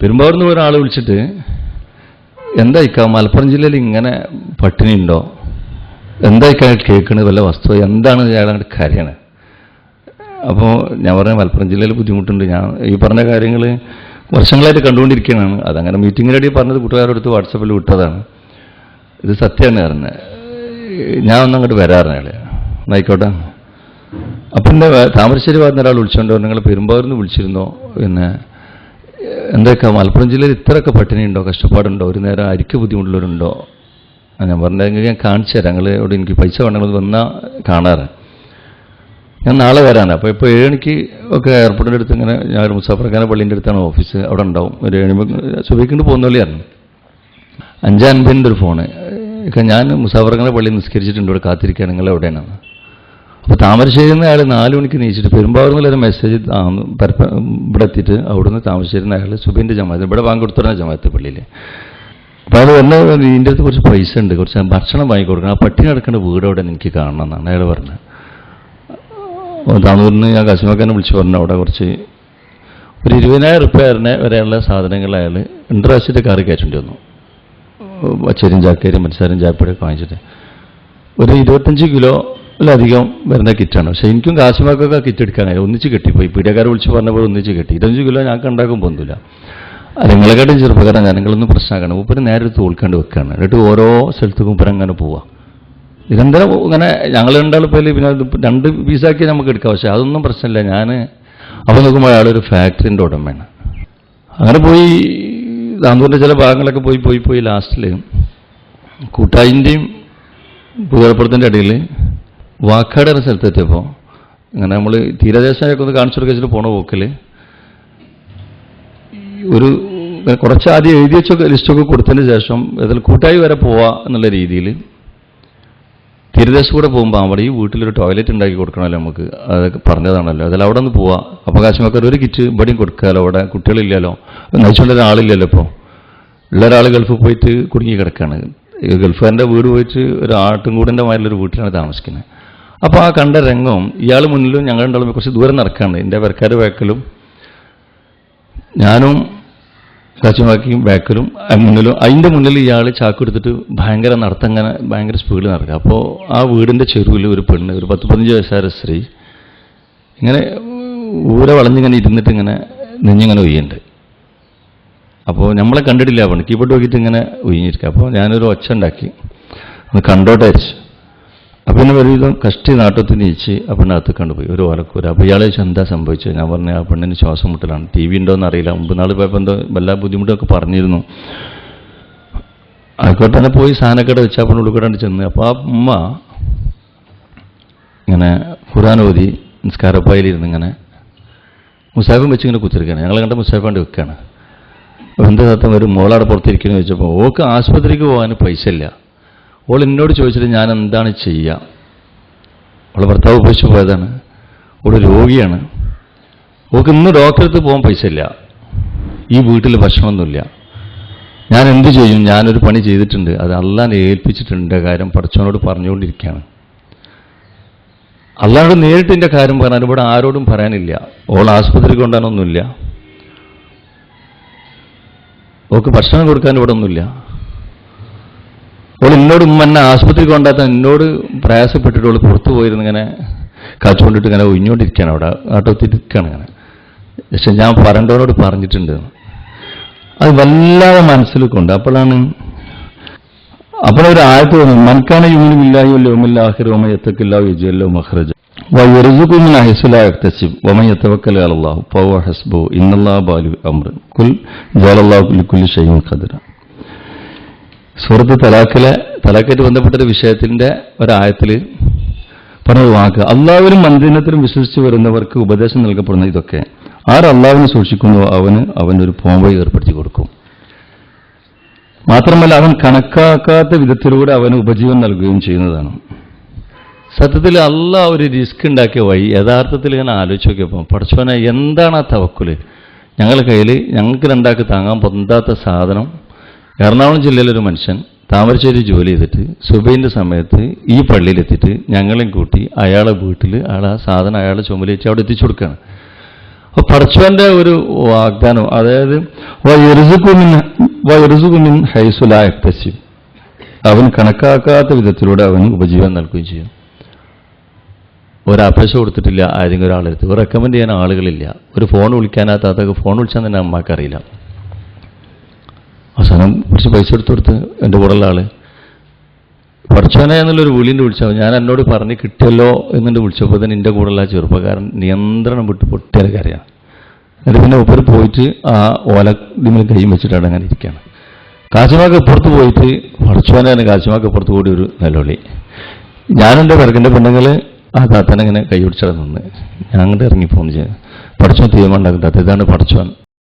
പെരുമ്പാവൂർന്ന് ഒരാൾ വിളിച്ചിട്ട് എന്താ ഇക്ക മലപ്പുറം ജില്ലയിൽ ഇങ്ങനെ പട്ടിണി ഉണ്ടോ? എന്താ ഇക്ക കേൾക്കണത്? വല്ല വസ്തു എന്താണ് അയാളുടെ കാര്യമാണ് അപ്പോൾ ഞാൻ പറഞ്ഞ മലപ്പുറം ജില്ലയിൽ ബുദ്ധിമുട്ടുണ്ട്. ഞാൻ ഈ പറഞ്ഞ കാര്യങ്ങൾ വർഷങ്ങളായിട്ട് കണ്ടുകൊണ്ടിരിക്കുകയാണ് അതങ്ങനെ മീറ്റിങ്ങിനിടെ പറഞ്ഞത് കൂട്ടുകാരോടുത്ത് വാട്സപ്പിൽ വിട്ടതാണ്. ഇത് സത്യമാണ് പറഞ്ഞത്. ഞാൻ ഒന്ന് അങ്ങോട്ട് വരാറുണ്ട് അയാൾ ആയിക്കോട്ടെ. അപ്പം എന്റെ താമരശ്ശേരി ഭാഗത്ത് ഒരാൾ വിളിച്ചുകൊണ്ട് നിങ്ങൾ നിങ്ങൾ പെരുമ്പാവൂരിന്ന് വിളിച്ചിരുന്നോ? പിന്നെ എന്തൊക്കെ മലപ്പുറം ജില്ലയിൽ ഇത്രയൊക്കെ പട്ടിണി ഉണ്ടോ കഷ്ടപ്പാടുണ്ടോ? ഒരു നേരം അരിക്ക് ബുദ്ധിമുട്ടുള്ളവരുണ്ടോ? ഞാൻ പറഞ്ഞെങ്കിൽ ഞാൻ കാണിച്ചു തരാം. ഞങ്ങൾ ഇവിടെ എനിക്ക് പൈസ വേണമെങ്കിൽ വന്നാൽ കാണാറ്. ഞാൻ നാളെ വരാനാണ് അപ്പോൾ ഇപ്പോൾ ഏഴണിക്ക് ഒക്കെ എയർപോർട്ടിന്റെ അടുത്ത് ഇങ്ങനെ ഞാൻ ഒരു മുസാഫർഖാന പള്ളീന്റെ അടുത്താണ് ഓഫീസ് അവിടെ ഉണ്ടാവും. ഒരു ഏഴ് സുബൈക്കൊണ്ട് പോകുന്ന വഴിയാണ് അഞ്ചാൻപതിന്റെ ഒരു ഫോണ് ഞാൻ മുസാഫർഖാന പള്ളി നിസ്കരിച്ചിട്ടുണ്ട്. ഇവിടെ കാത്തിരിക്കുക നിങ്ങൾ എവിടെയാണ്? അപ്പോൾ താമരശ്ശേരിയിൽ നിന്ന് അയാൾ നാല് മണിക്ക് നീച്ചിട്ട് പെരുമ്പാവൂർ നിന്നൊരു മെസ്സേജ് പരപ്പ ഇവിടെ എത്തിയിട്ട് അവിടുന്ന് താമരശ്ശേരിയിൽ നിന്ന് അയാൾ സുബിന്റെ ജമാഅത്ത് ഇവിടെ വാങ്ങിക്കൊടുത്തുന്ന ജമാഅത്ത് പള്ളിയിൽ അപ്പോൾ അയാൾ വന്ന ഇതിന്റെ അടുത്ത് കുറച്ച് പൈസ ഉണ്ട് കുറച്ച് ഭക്ഷണം വാങ്ങി കൊടുക്കണം. ആ പട്ടിണി നടക്കേണ്ട വീട് അവിടെ എനിക്ക് കാണണം എന്നാണ് അയാൾ പറഞ്ഞത്. താന്നൂരിന് ഞാൻ കസിമക്കാനെ വിളിച്ച് പറഞ്ഞു അവിടെ കുറച്ച് ഒരു ഇരുപതിനായിരം റുപ്യ വരെയുള്ള സാധനങ്ങൾ അയാൾ ഇൻട്രസ്റ്റിന്റെ കാറി കയറ്റേണ്ടി വന്നു. പച്ചരിയും ചാക്കേരും മനസ്സാരും ചായപ്പൊടിയൊക്കെ വാങ്ങിച്ചിട്ട്. ഒരു ഇരുപത്തഞ്ച് കിലോയിലധികം വരുന്ന കിറ്റാണ്. പക്ഷേ എനിക്കും കാശിമാക്കൊക്കെ കിറ്റ് എടുക്കാനായി. ഒന്നിച്ച് കെട്ടിപ്പോയി പീഡിയക്കാരെ വിളിച്ച് പറഞ്ഞപ്പോൾ ഒന്നിച്ച് കെട്ടി. ഇരുപത്തഞ്ച് കിലോ ഞങ്ങൾക്ക് ഉണ്ടാക്കാൻ പോകുന്നില്ല നിങ്ങളെക്കാട്ടും ചെറുപ്പക്കാരാണ് ഞാൻ നിങ്ങളൊന്നും പ്രശ്നമാക്കണം. മൂപ്പര് നേരെ തോൽക്കേണ്ടി വെക്കുകയാണ് എന്നിട്ട് ഓരോ സ്ഥലത്തേക്കും മൂപ്പര് അങ്ങനെ പോവാം. നിരന്തരം ഇങ്ങനെ ഞങ്ങൾ രണ്ടാളിപ്പോൾ പിന്നെ രണ്ട് പീസാക്കി നമുക്ക് എടുക്കാം. പക്ഷേ അതൊന്നും പ്രശ്നമില്ല. ഞാൻ അപ്പോൾ നോക്കുമ്പോൾ അയാളൊരു ഫാക്ടറിന്റെ ഉടമയാണ്. അങ്ങനെ പോയി താന്തൂരിന്റെ ചില ഭാഗങ്ങളൊക്കെ പോയി പോയി പോയി ലാസ്റ്റിൽ കൂട്ടായിന്റെയും പുതിയപ്പുറത്തിന്റെ ഇടയിൽ വാക്കാട് എന്ന സ്ഥലത്തെത്തിയപ്പോൾ അങ്ങനെ നമ്മൾ തീരദേശമൊക്കെ ഒന്ന് കാണിച്ചു കൊടുക്കുക വെച്ചിട്ട് പോണ പോക്കിൽ ഒരു കുറച്ച് ആദ്യം എഴുതി വെച്ചൊക്കെ ലിസ്റ്റൊക്കെ കൊടുത്തതിന് ശേഷം അതിൽ കൂട്ടായി വരെ പോവാ എന്നുള്ള രീതിയിൽ തീരദേശം കൂടെ പോകുമ്പോൾ അവിടെ ഈ വീട്ടിലൊരു ടോയ്ലറ്റ് ഉണ്ടാക്കി കൊടുക്കണമല്ലോ നമുക്ക്. അതൊക്കെ പറഞ്ഞതാണല്ലോ. അതിൽ അവിടെ നിന്ന് പോവാം. അവകാശമാക്കാൻ ഒരു കിറ്റ് ഇവിടെയും കൊടുക്കാമല്ലോ അവിടെ കുട്ടികളില്ലല്ലോ നയിച്ചുള്ള ഒരാളില്ലല്ലോ ഇപ്പോൾ ഉള്ള ഒരാൾ ഗൾഫിൽ പോയിട്ട് കുടുങ്ങി കിടക്കുകയാണ് ഗൾഫുകാരന്റെ വീട് പോയിട്ട് ഒരു ആട്ടുംകൂടിന്റെ മാതിരിലൊരു വീട്ടിലാണ് താമസിക്കുന്നത്. അപ്പോൾ ആ കണ്ട രംഗവും ഇയാൾ മുന്നിലും ഞങ്ങൾ ഉണ്ടാവുമ്പോൾ കുറച്ച് ദൂരം നടക്കുകയാണ് എന്റെ പെരക്കാർ വേക്കലും ഞാനും സച്ചിമാക്കിയും ബാക്കിലും മുന്നിലും അതിന്റെ മുന്നിൽ ഇയാൾ ചാക്കെടുത്തിട്ട് ഭയങ്കര നടത്തങ്ങനെ ഭയങ്കര സ്പീഡിൽ നടക്കുക. അപ്പോൾ ആ വീടിന്റെ ചെരുവിൽ ഒരു പെണ്ണ് ഒരു പത്ത് പതിനഞ്ച് വയസ്സായ സ്ത്രീ ഇങ്ങനെ ഊര വളഞ്ഞിങ്ങനെ ഇരുന്നിട്ട് ഇങ്ങനെ നെഞ്ഞിങ്ങനെ ഒയ്യുണ്ട് അപ്പോൾ നമ്മളെ കണ്ടിട്ടില്ല പണി കീബോർഡ് നോക്കിയിട്ട് ഇങ്ങനെ ഒഴിഞ്ഞിരിക്കുക അപ്പോൾ ഞാനൊരു ഒച്ച ഉണ്ടാക്കി. ഒന്ന് കണ്ടോട്ടെ വെച്ച് അപ്പം പിന്നെ ഒരുവിധം കഷ്ടി നാട്ടത്തിൽ നീച്ച് ആ പെണ്ണകത്ത് കണ്ടുപോയി ഒരു ഓലക്കൂര അപ്പോൾ ഇയാളെ ചോദിച്ചു എന്താ സംഭവിച്ചത്? ഞാൻ പറഞ്ഞു ആ പെണ്ണിന് ശ്വാസം മുട്ടലാണ്. ടി വി ഉണ്ടോയെന്ന് അറിയില്ല മുമ്പ് നാൾ പോയപ്പോൾ എന്തോ വല്ല ബുദ്ധിമുട്ടൊക്കെ പറഞ്ഞിരുന്നു. ആയിക്കോട്ടെ തന്നെ പോയി സാധനക്കട വെച്ച് പെണ്ണുള്ളിൽ കൂടെ ചെന്ന്. അപ്പോൾ ആ ഉമ്മ ഇങ്ങനെ ഖുറാൻ ഓതി നിസ്കാരപ്പായിലിരുന്ന് ഇങ്ങനെ മുസാഫും വെച്ച് ഇങ്ങനെ കുത്തിരിക്കുകയാണ്. ഞങ്ങൾ കണ്ട മുസാഫാണ്ട് വെക്കുകയാണ്. അപ്പോൾ എന്താ സത്യം? ഒരു മോളവിടെ പുറത്തിരിക്കുന്നു ചോദിച്ചപ്പോൾ ഓക്ക് ആശുപത്രിക്ക് പോകാൻ പൈസ ഇല്ല. ഓൾ എന്നോട് ചോദിച്ചിട്ട് ഞാൻ എന്താണ് ചെയ്യുക അവളെ ഭർത്താവ് ഉപേക്ഷിച്ച് പോയതാണ്. അവിടെ രോഗിയാണ്. അവൾക്ക് ഇന്ന് ഡോക്ടറെ അടുത്ത് പോകാൻ പൈസ ഇല്ല. ഈ വീട്ടിൽ ഭക്ഷണമൊന്നുമില്ല. ഞാൻ എന്ത് ചെയ്യും? ഞാനൊരു പണി ചെയ്തിട്ടുണ്ട്. അത് അള്ളാനെ ഏൽപ്പിച്ചിട്ടുണ്ട്. കാര്യം പഠിച്ചവനോട് പറഞ്ഞുകൊണ്ടിരിക്കുകയാണ്. അള്ളാനോട് നേരിട്ട് എന്റെ കാര്യം പറഞ്ഞാൽ ഇവിടെ ആരോടും പറയാനില്ല. ഓൾ ആസ്പത്രി കൊണ്ടാനൊന്നുമില്ല ഓക്ക് ഭക്ഷണം കൊടുക്കാൻ ഇവിടെ ഒന്നുമില്ല. ഓൾ എന്നോട് ഉമ്മ എന്നെ ആശുപത്രി കൊണ്ടാത്ത എന്നോട് പ്രയാസപ്പെട്ടിട്ട് ഓൾ പുറത്തു പോയിരുന്നു ഇങ്ങനെ കാച്ചുകൊണ്ടിട്ട് ഇങ്ങനെ ഒഴിഞ്ഞുകൊണ്ടിരിക്കുകയാണ് അവിടെ ആട്ടോത്തിരിക്കുകയാണ് ഇങ്ങനെ. പക്ഷെ ഞാൻ പറണ്ടവനോട് പറഞ്ഞിട്ടുണ്ട്. അത് വല്ലാതെ മനസ്സിൽ കൊണ്ട് അപ്പോഴാണ് അപ്പോഴൊരു ആയത്ത് തോന്നുന്നു മൻകാന യൂണിമില്ലായോ ലോമില്ലാഹിർ ഒമയത്തക്കില്ലാ വിജയല്ലോ മഹ്റജ വയറുസുഖുമിൻ അഹിസുലാ അലല്ലാഹു ഹസ്ബു ഇന്നല്ലാ ബാലു അമൃൻ കുൽ ജാലല്ലാഹു കുലി ഷൈൻ ഖദറ സുഹൃത്ത് തലാഖിലെ തലാഖായിട്ട് ബന്ധപ്പെട്ടൊരു വിഷയത്തിന്റെ ഒരായത്തിൽ പറഞ്ഞത് വാക്ക്. അള്ളാവിനും മന്ദിരത്തിലും വിശ്വസിച്ച് വരുന്നവർക്ക് ഉപദേശം നൽകപ്പെടുന്ന ഇതൊക്കെ. ആർ സൂക്ഷിക്കുന്നു? അവന് അവനൊരു പോംവഴി ഏർപ്പെടുത്തി കൊടുക്കും. മാത്രമല്ല അവൻ കണക്കാക്കാത്ത വിധത്തിലൂടെ അവന് ഉപജീവൻ നൽകുകയും ചെയ്യുന്നതാണ്. സത്യത്തിൽ അല്ല ഒരു റിസ്ക് ഉണ്ടാക്കിയ വഴി യഥാർത്ഥത്തിൽ ഞാൻ ആലോചിച്ച് നോക്കിയപ്പോൾ പഠിച്ചവനെ എന്താണ് ആ തവക്കുൽ? ഞങ്ങളുടെ കയ്യിൽ ഞങ്ങൾക്ക് രണ്ടാൾക്ക് താങ്ങാൻ പൊന്താത്ത സാധനം എറണാകുളം ജില്ലയിലൊരു മനുഷ്യൻ താമരശ്ശേരി ജോലി ചെയ്തിട്ട് സുബൈന്റെ സമയത്ത് ഈ പള്ളിയിലെത്തിയിട്ട് ഞങ്ങളെയും കൂട്ടി അയാളെ വീട്ടിൽ അയാൾ ആ സാധനം അയാളെ ചുമലേറ്റ് അവിടെ എത്തിച്ചു കൊടുക്കുകയാണ് അപ്പോൾ പടച്ചവന്റെ ഒരു വാഗ്ദാനം അതായത് വയറുസുക്കുമിൻ വയറുസുക്കുമിൻ ഹൈസുല എക്തസിം അവൻ കണക്കാക്കാത്ത വിധത്തിലൂടെ അവൻ ഉപജീവനം നൽകുകയും ചെയ്യും. ഒരപേക്ഷ കൊടുത്തിട്ടില്ല ആരെങ്കിലും ഒരാളെടുത്ത് ഒരു റെക്കമെൻഡ് ചെയ്യാൻ ആളുകളില്ല. ഒരു ഫോൺ വിളിക്കാനാത്താത്തൊക്കെ ഫോൺ വിളിച്ചാൽ തന്നെ അമ്മയ്ക്ക് അറിയില്ല അവസാനം കുറച്ച് പൈസ എടുത്തു കൊടുത്ത് എന്റെ കൂടെയുള്ള ആൾ. പറച്ചോനെ എന്നുള്ളൊരു വിളിന്റെ വിളിച്ചപ്പോൾ ഞാൻ എന്നോട് പറഞ്ഞ് കിട്ടിയല്ലോ എന്നെ വിളിച്ചപ്പോൾ തന്നെ എന്റെ കൂടെയുള്ള ചെറുപ്പക്കാരൻ നിയന്ത്രണം വിട്ട് പൊട്ടിയാൽ കരയാണ്. എന്നിട്ട് പിന്നെ ഒപ്പര് പോയിട്ട് ആ ഓല ഇതിന് കൈ വെച്ചിട്ടാണ് അങ്ങനെ ഇരിക്കുകയാണ് കാശിമാക്ക് അപ്പുറത്ത് പോയിട്ട് പഠിച്ചവനാണ് കാശിമാക്ക് അപ്പുറത്ത് കൂടി ഒരു നിലവിളി. ഞാനെന്റെ പിറകിന്റെ പെണ്ണുങ്ങൾ ആ താത്തനങ്ങനെ കൈ പിടിച്ചവിടെ നിന്ന്. ഞാൻ അങ്ങോട്ട് ഇറങ്ങി ഫോൺ ചെയ്തു പഠിച്ചോൻ തീരുമാനം ഉണ്ടാക്കും താത്ത പഠിച്ചോൻ